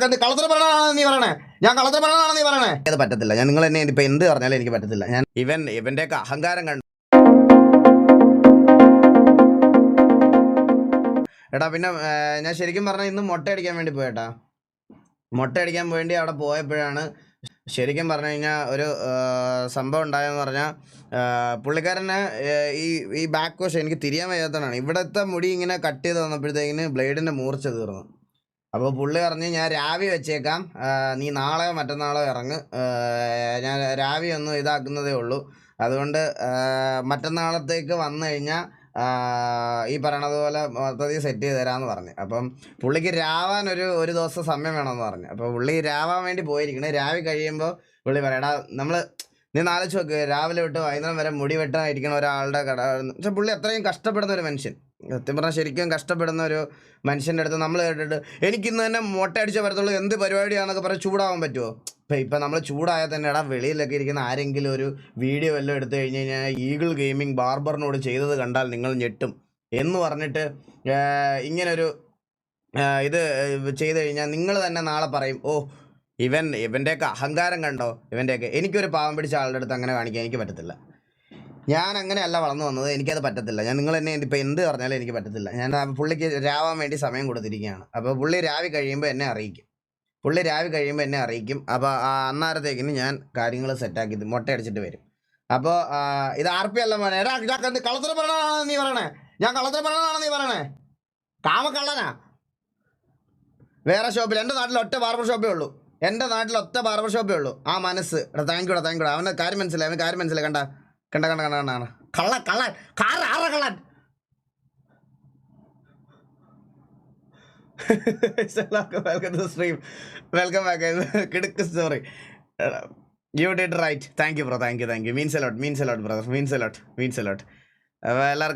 കള്ളത്തിന് പറയണാണ് നീ പറയണേ? ഞാൻ കളത്തിൽ പറയണാണ് നീ പറയണേ? അത് പറ്റത്തില്ല. ഞാൻ നിങ്ങൾ എന്നെ ഇപ്പൊ എന്ത് പറഞ്ഞാലും എനിക്ക് പറ്റത്തില്ല. ഞാൻ ഇവൻ ഇവന്റെയൊക്കെ അഹങ്കാരം കണ്ടു എടാ പിന്നെ ഞാൻ ശരിക്കും പറഞ്ഞാൽ ഇന്ന് മുട്ട അടിക്കാൻ വേണ്ടി പോയേട്ടാ. മുട്ട അടിക്കാൻ വേണ്ടി അവിടെ പോയപ്പോഴാണ് ശരിക്കും പറഞ്ഞു കഴിഞ്ഞാൽ ഒരു സംഭവം ഉണ്ടായെന്ന് പറഞ്ഞാൽ പുള്ളിക്കാരന് ഈ ഈ ബാക്ക് വശം എനിക്ക് തിരിയാൻ വയ്യാത്തതാണ് ഇവിടുത്തെ മുടി ഇങ്ങനെ കട്ട് ചെയ്ത് വന്നപ്പോഴത്തേക്കിന് ബ്ലേഡിന്റെ മൂർച്ച തീർന്നു. അപ്പോൾ പുള്ളി പറഞ്ഞ് ഞാൻ രാവി വെച്ചേക്കാം. നീ നാളെ മറ്റന്നാളോ ഇറങ്ങ്. ഞാൻ രാവി ഒന്നും ഇതാക്കുന്നതേ ഉള്ളൂ. അതുകൊണ്ട് മറ്റന്നാളത്തേക്ക് വന്നു കഴിഞ്ഞാൽ ഈ പറയണത് പോലെ മൊത്തത്തിൽ സെറ്റ് ചെയ്ത് തരാമെന്ന് പറഞ്ഞു. അപ്പം പുള്ളിക്ക് രാവാൻ ഒരു ഒരു ദിവസം സമയം വേണമെന്ന് പറഞ്ഞു. അപ്പോൾ പുള്ളി രാവാൻ വേണ്ടി പോയിരിക്കണേ. രാവി കഴിയുമ്പോൾ പുള്ളി പറയടാ നമ്മൾ നീ നാലിച്ച് നോക്ക്. രാവിലെ വിട്ട് വൈകുന്നേരം വരെ മുടി വെട്ടാൻ ഇരിക്കണ ഒരാളുടെ കട പക്ഷെ പുള്ളി അത്രയും കഷ്ടപ്പെടുന്ന ഒരു മനുഷ്യൻ. സത്യം പറഞ്ഞാൽ ശരിക്കും കഷ്ടപ്പെടുന്ന ഒരു മനുഷ്യന്റെ അടുത്ത് നമ്മൾ കേട്ടിട്ട് എനിക്കിന്ന് തന്നെ മുട്ട അടിച്ച വരത്തുള്ളൂ എന്ത് പരിപാടിയാണെന്നൊക്കെ പറഞ്ഞ് ചൂടാവാൻ പറ്റുമോ ഇപ്പം ഇപ്പം നമ്മൾ ചൂടായാൽ തന്നെ എടാ വെളിയിലൊക്കെ ഇരിക്കുന്ന ആരെങ്കിലും ഒരു വീഡിയോ എല്ലാം എടുത്തു കഴിഞ്ഞ് കഴിഞ്ഞാൽ ഈഗിൾ ഗെയിമിംഗ് ബാർബറിനോട് ചെയ്തത് കണ്ടാൽ നിങ്ങൾ ഞെട്ടും. എന്ന് പറഞ്ഞിട്ട് ഇങ്ങനൊരു ഇത് ചെയ്ത് കഴിഞ്ഞാൽ നിങ്ങൾ തന്നെ നാളെ പറയും ഓ ഇവൻ ഇവന്റെയൊക്കെ അഹങ്കാരം കണ്ടോ? ഇവന്റെയൊക്കെ എനിക്കൊരു പാവം പിടിച്ച ആളുടെ അടുത്ത് അങ്ങനെ കാണിക്കാൻ എനിക്ക് പറ്റത്തില്ല. ഞാൻ അങ്ങനെയല്ല വളർന്നു വന്നത്. എനിക്കത് പറ്റത്തില്ല. ഞാൻ നിങ്ങൾ എന്നെ ഇപ്പം എന്ത് പറഞ്ഞാലും എനിക്ക് പറ്റത്തില്ല. ഞാൻ പുള്ളിക്ക് രാവാൻ വേണ്ടി സമയം കൊടുത്തിരിക്കുകയാണ്. അപ്പോൾ പുള്ളി രാവി കഴിയുമ്പോൾ എന്നെ അറിയിക്കും. പുള്ളി രാവി കഴിയുമ്പോൾ എന്നെ അറിയിക്കും. അപ്പോൾ അന്നേരത്തേക്കിന് ഞാൻ കാര്യങ്ങൾ സെറ്റാക്കി മുട്ട അടിച്ചിട്ട് വരും. അപ്പോൾ ഇത് ആർ പി അല്ല മോനെ. കണ്ട് കള്ളത്തിന് നീ പറയണേ. ഞാൻ കള്ളത്തിന് പറയണാണ് നീ പറയണേ. കാമക്കള്ളനാ. വേറെ ഷോപ്പിൽ എന്റെ നാട്ടിൽ ഒറ്റ ബാർബർ ഷോപ്പേ ഉള്ളൂ. എന്റെ നാട്ടിൽ ഒറ്റ ബാർബർ ഷോപ്പേ ഉള്ളൂ. ആ മനസ്സ്. എടാ താങ്ക് യൂടാ താങ്ക് യൂടാ അവന്റെ കാര്യം മനസ്സിലായി. അവന്റെ കാര്യം മനസ്സിലായി. കണ്ട? കണ്ട കണ്ട കണ്ട കണ്ട കണ്ട. കള്ളൻ കള്ളൻ. കാറ ആറ കള്ളൻ. Welcome to stream welcome back കിടുക്ക് story you did right thank you bro thank you thank you means a lot means a lot brother means a lot means a lot എല്ലാവർക്കും